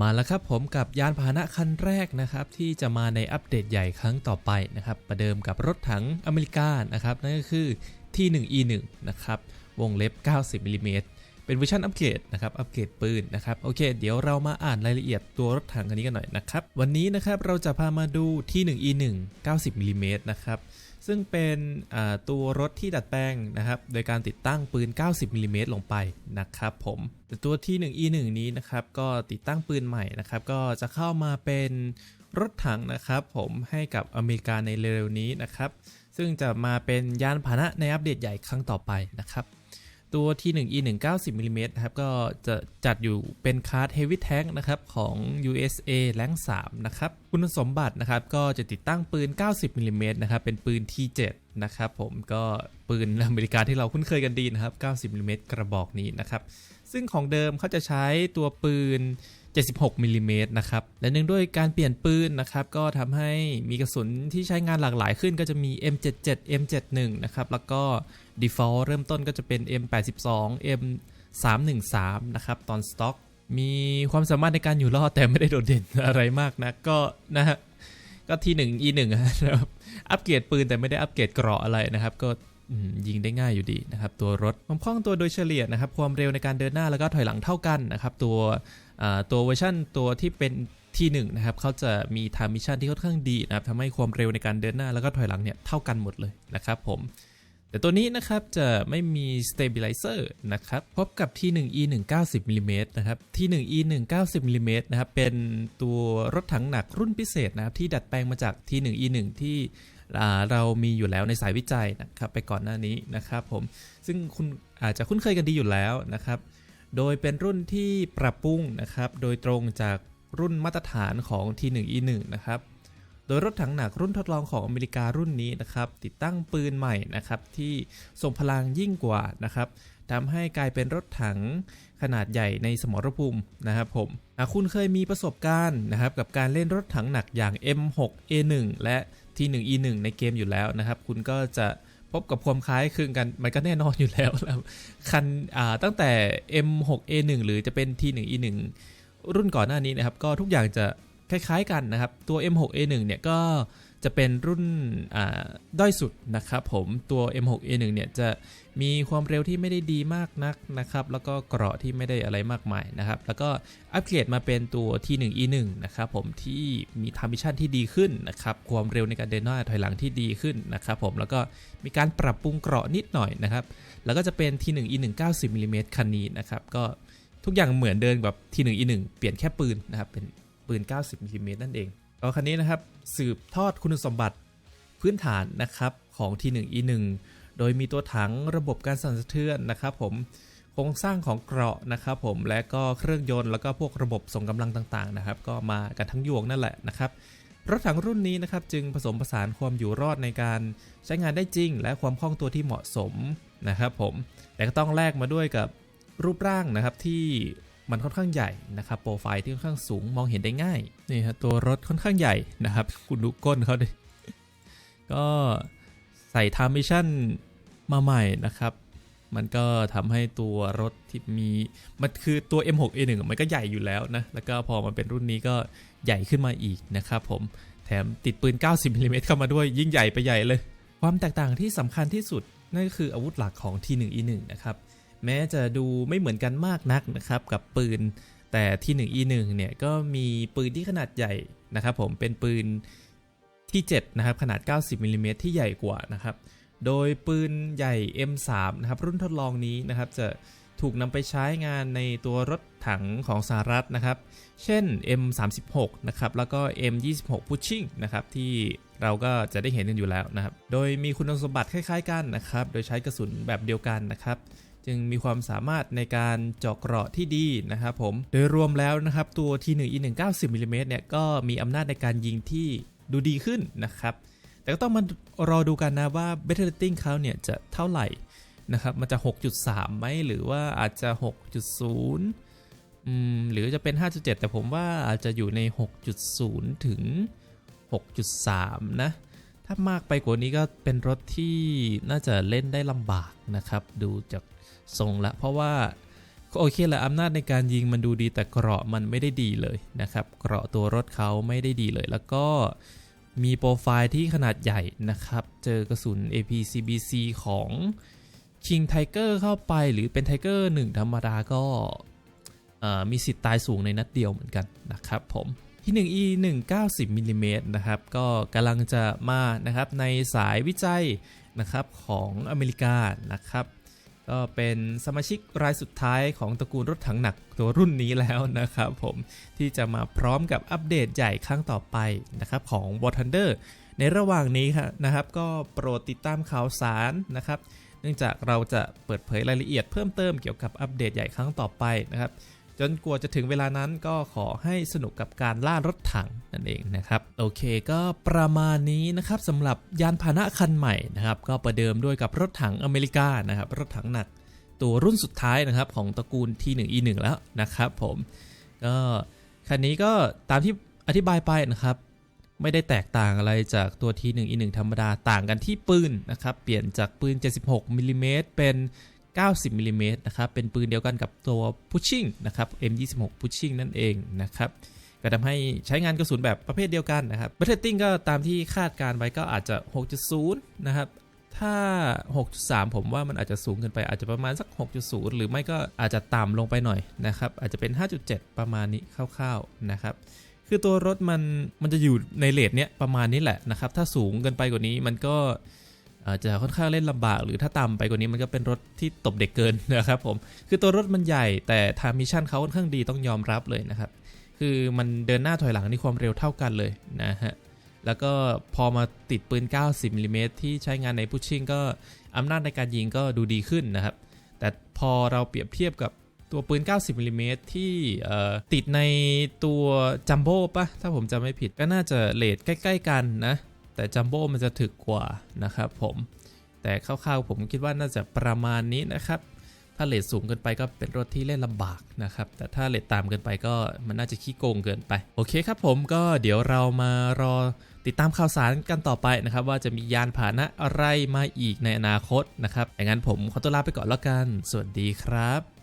มาแล้วครับผมกับยานพาหนะคันแรกนะครับที่จะมาในอัปเดตใหญ่ครั้งต่อไปนะครับประเดิมกับรถถังอเมริกานะครับนั่นก็คือ T1E1 นะครับวงเล็บ 90มิลลิเมตรเป็นเวอร์ชันอัปเกรดนะครับอัปเกรดปืนนะครับโอเค เดี๋ยวเรามาอ่านรายละเอียดตัวรถถังคันนี้กันหน่อยนะครับวันนี้นะครับเราจะพามาดู T1E1 90มิลลิเมตรนะครับ ซึ่งเป็นตัวรถที่ดัดแปลงนะครับ โดยการติดตั้งปืน 90มิลลิเมตรลงไปนะครับผมแต่ตัวที่ 1E1 นี้นะครับ ก็ติดตั้งปืนใหม่นะครับ ก็จะเข้ามาเป็นรถถังนะครับ ผมให้กับอเมริกาในเร็วๆนี้นะครับ ซึ่งจะมาเป็นยานพาหนะในอัปเดตใหญ่ครั้งต่อไปนะครับ ตัวที่ 1E1 90มิลลิเมตรนะครับ ก็จะจัดอยู่เป็นคาร์ด Heavy Tank นะครับ ของ USA แรง3นะครับ คุณสมบัตินะครับ ก็จะติดตั้งปืน 90มิลลิเมตรนะครับ เป็นปืน T7 นะครับผมก็ปืนอเมริกาที่เราคุ้นเคยกันดีนะครับ 90มิลลิเมตรกระบอกนี้นะครับ ซึ่งของเดิมเขาจะใช้ตัวปืน 76มิลลิเมตรนะครับ และเนื่องด้วยการเปลี่ยนปืนนะครับ ก็ทำให้มีกระสุนที่ใช้งานหลากหลายขึ้นก็จะมี M77 M71 นะครับ แล้วก็ default เริ่มต้นก็จะเป็น M82 M313 นะครับ ตอนสต็อก มีความสามารถในการอยู่รอดแต่ไม่ได้โดดเด่นอะไรมากนะ ก็นะฮะ ก็ที่1 E1 นะครับอัปเกรดปืนแต่ไม่ได้อัปเกรดเกราะอะไรนะครับ ก็ยิงได้ง่ายอยู่ดีนะครับ ตัวรถความคล่องตัวโดยเฉลี่ยนะครับ ความเร็วในการเดินหน้าแล้วก็ถอยหลังเท่ากันนะครับ ตัวตัวเวอร์ชันตัวที่เป็นที่1นะครับเขาจะมีทามิชชั่นที่ค่อนข้างดีนะครับทำให้ความเร็วในการเดินหน้าแล้วก็ถอยหลังเนี่ยเท่ากันหมดเลยนะครับผม แต่ตัวนี้นะครับจะไม่มี stabilizer นะครับพบกับที 1E190 มิลลิเมตรนะครับที 1E190 มิลลิเมตรนะครับเป็นตัวรถถังหนักรุ่นพิเศษนะครับที่ดัดแปลงมาจากที 1E1 ที่เรามีอยู่แล้วในสายวิจัยนะครับไปก่อนหน้านี้นะครับผมซึ่งคุณอาจจะคุ้นเคยกันดีอยู่แล้วนะครับ โดยเป็นรุ่นที่ปรับปรุงนะครับโดยตรงจากรุ่นมาตรฐานของ T1 E1 นะครับ โดยรถถังหนักรุ่นทดลองของอเมริการุ่นนี้นะครับ ติดตั้งปืนใหม่นะครับ ที่ทรงพลังยิ่งกว่านะครับทำให้กลายเป็นรถถังขนาดใหญ่ในสมรภูมินะครับผมหากคุณเคยมีประสบการณ์นะครับ กับการเล่นรถถังหนักอย่าง M6A1 และ T1E1 ในเกมอยู่แล้วนะครับ คุณก็จะพบกับความคล้ายคลึงกันมันก็แน่นอนอยู่แล้วครับคันตั้งแต่ M6A1 หรือจะเป็น T1E1 รุ่นก่อนหน้านี้นะครับ ก็ทุกอย่างจะ คล้ายๆกันนะครับ ตัว M6A1 เนี่ยก็จะเป็นรุ่นด้อยสุดนะครับผมตัว M6A1 เนี่ยจะมีความเร็วที่ไม่ได้ดีมากนักนะครับแล้วก็เกราะที่ไม่ได้อะไรมากมายนะครับ แล้วก็อัปเกรดมาเป็นตัว T1E1 นะครับผมที่มีทามิชันที่ดีขึ้นนะครับความเร็วในการเดินหน้าถอยหลังที่ดีขึ้นนะครับผมแล้วก็มีการปรับปรุงเกราะนิดหน่อยนะครับแล้วก็จะเป็น T1E1 90มิลลิเมตรคันนี้นะครับก็ทุกอย่างเหมือนเดิมแบบ T1E1 เปลี่ยนแค่ปืนนะครับเป็น ปืน 90มิลลิเมตรนั่นเองก็คันนี้นะครับสืบทอดคุณสมบัติพื้นฐานนะครับของ T1E1 โดยมีตัวถังระบบการสั่นสะเทือนนะครับผมโครงสร้างของเกราะนะครับผมและก็เครื่องยนต์แล้วก็พวกระบบส่งกำลังต่างๆนะครับ ก็มากันทั้งยวงนั่นแหละนะครับรถถังรุ่นนี้นะครับจึงผสมผสานความอยู่รอดในการใช้งานได้จริง และความคล่องตัวที่เหมาะสมนะครับผมแต่ก็ต้องแลกมาด้วยกับรูปร่างนะครับที่ มันค่อนข้างใหญ่นะครับโปรไฟล์ที่ค่อนข้างสูงมองเห็นได้ง่ายนี่ฮะตัวรถค่อนข้างใหญ่นะครับคุณดูก้นเขาดิก็ใส่ทามิชันมาใหม่นะครับ มันก็ทำให้ตัวรถที่มีมันคือตัว M6A1 มันก็ใหญ่อยู่แล้วนะ แล้วก็พอมาเป็นรุ่นนี้ก็ใหญ่ขึ้นมาอีกนะครับผมแถมติดปืน 90มิลลิเมตรเข้ามาด้วยยิ่งใหญ่ไปใหญ่เลย ความแตกต่างที่สำคัญที่สุดนั่นก็คืออาวุธหลักของ T1E1 นะครับ แม้จะดูไม่เหมือนกันมากนักนะครับกับปืน แต่ T1E1 เนี่ยก็มีปืนที่ขนาดใหญ่นะครับผมเป็นปืนที่ 7 นะครับ ขนาด 90มิลลิเมตรที่ใหญ่กว่านะครับ โดยปืนใหญ่ M3 นะครับ รุ่นทดลองนี้นะครับ จะถูกนำไปใช้งานในตัวรถถังของสหรัฐนะครับ เช่น M36 นะครับ แล้วก็ M26 Pushing นะครับ ที่เราก็จะได้เห็นกันอยู่แล้วนะครับ โดยมีคุณสมบัติคล้ายๆกันนะครับ โดยใช้กระสุนแบบเดียวกันนะครับ จึงมีความสามารถในการเจาะเกราะที่ดีนะครับผม โดยรวมแล้วนะครับตัว T1E1 90มิลลิเมตรเนี่ยก็มีอำนาจในการยิงที่ดูดีขึ้นนะครับ แต่ก็ต้องมารอดูกันนะว่า Better Rating เขาเนี่ยจะเท่าไหร่นะครับ มันจะ 6.3ไหมหรือว่าอาจจะ 6.0อืมหรือจะเป็น 5.7 แต่ผมว่าอาจจะอยู่ใน 6.0 ถึง 6.3 นะ ถ้ามากไปกว่านี้ก็เป็นรถที่น่าจะเล่นได้ลำบากนะครับ ดูจากทรงละ เพราะว่าโอเคแหละอำนาจในการยิงมันดูดีแต่เกราะมันไม่ได้ดีเลยนะครับ เกราะตัวรถเขาไม่ได้ดีเลย แล้วก็มีโปรไฟล์ที่ขนาดใหญ่นะครับ เจอกระสุน APCBC ของ King Tiger เข้าไปหรือเป็น Tiger 1 ธรรมดาก็มีสิทธิ์ตายสูงในนัดเดียวเหมือนกันนะครับผม ที่ 1E 1 90มิลลิเมตรนะครับก็กำลังจะมานะครับในสายวิจัยนะครับของอเมริกานะครับก็เป็นสมาชิกรายสุดท้ายของตระกูลรถถังหนักตัวรุ่นนี้แล้วนะครับผมที่จะมาพร้อมกับอัปเดตใหญ่ครั้งต่อไปนะครับของ War Thunder ในระหว่างนี้ครับนะครับก็โปรดติดตามข่าวสารนะครับ เนื่องจากเราจะเปิดเผยรายละเอียดเพิ่มเติมเกี่ยวกับอัปเดตใหญ่ครั้งต่อไปนะครับ จนกว่าจะถึงเวลานั้นก็ขอให้สนุกกับการล่ารถถังนั่นเองนะครับ โอเคก็ประมาณนี้นะครับสำหรับยานพาหนะคันใหม่นะครับ ก็ประเดิมด้วยกับรถถังอเมริกานะครับ รถถังหนักตัวรุ่นสุดท้ายนะครับของตระกูล T1 E1 แล้วนะครับผมก็คันนี้ก็ตามที่อธิบายไปนะครับไม่ได้แตกต่างอะไรจากตัว T1 E1 ธรรมดาต่างกันที่ปืนนะครับ เปลี่ยนจากปืน 76มิลลิเมตรเป็น 90มิลลิเมตรนะครับ เป็นปืนเดียวกันกับตัว Pushing นะครับ M26 Pushing นั่นเองนะครับ ก็ทำให้ใช้งานกระสุนแบบประเภทเดียวกันนะครับ b a t t l e t i n g ก็ตามที่คาดการไว้ก็อาจจะ 6.0 นะครับ ถ้า 6.3 ผมว่ามันอาจจะสูงเกินไปอาจจะประมาณสัก 6.0 หรือไม่ก็อาจจะต่ำลงไปหน่อยนะครับ อาจจะเป็น 5.7 ประมาณนี้คร่าวๆนะครับคือตัวรถมันมันจะอยู่ในเลทเนี้ยประมาณนี้แหละนะครับ ถ้าสูงเกินไปกว่านี้มันก็ อาจจะค่อนข้างเล่นลำบาก หรือถ้าต่ำไปกว่านี้มันก็เป็นรถที่ตบเด็กเกินนะครับผม คือตัวรถมันใหญ่แต่ทางมิชชั่นเขาค่อนข้างดีต้องยอมรับเลยนะครับ คือมันเดินหน้าถอยหลังนี่ความเร็วเท่ากันเลยนะฮะ แล้วก็พอมาติดปืน 90มิลลิเมตรที่ใช้งานในพุชชิ่งก็อำนาจในการยิงก็ดูดีขึ้นนะครับ แต่พอเราเปรียบเทียบกับตัวปืน 90มิลลิเมตรที่ติดในตัวจัมโบ้ปะถ้าผมจำไม่ผิดก็น่าจะเลทใกล้ ๆ กันนะ แต่จัมโบ้มันจะถึกกว่านะครับผมแต่คร่าวๆผมคิดว่าน่าจะประมาณนี้นะครับ ถ้าเลทสูงเกินไปก็เป็นรถที่เล่นลำบากนะครับ แต่ถ้าเลทต่ำเกินไปก็มันน่าจะขี้โกงเกินไป โอเคครับผมก็เดี๋ยวเรามารอติดตามข่าวสารกันต่อไปนะครับ ว่าจะมียานพาหนะอะไรมาอีกในอนาคตนะครับอย่างนั้นผมขอตัวลาไปก่อนแล้วกัน สวัสดีครับ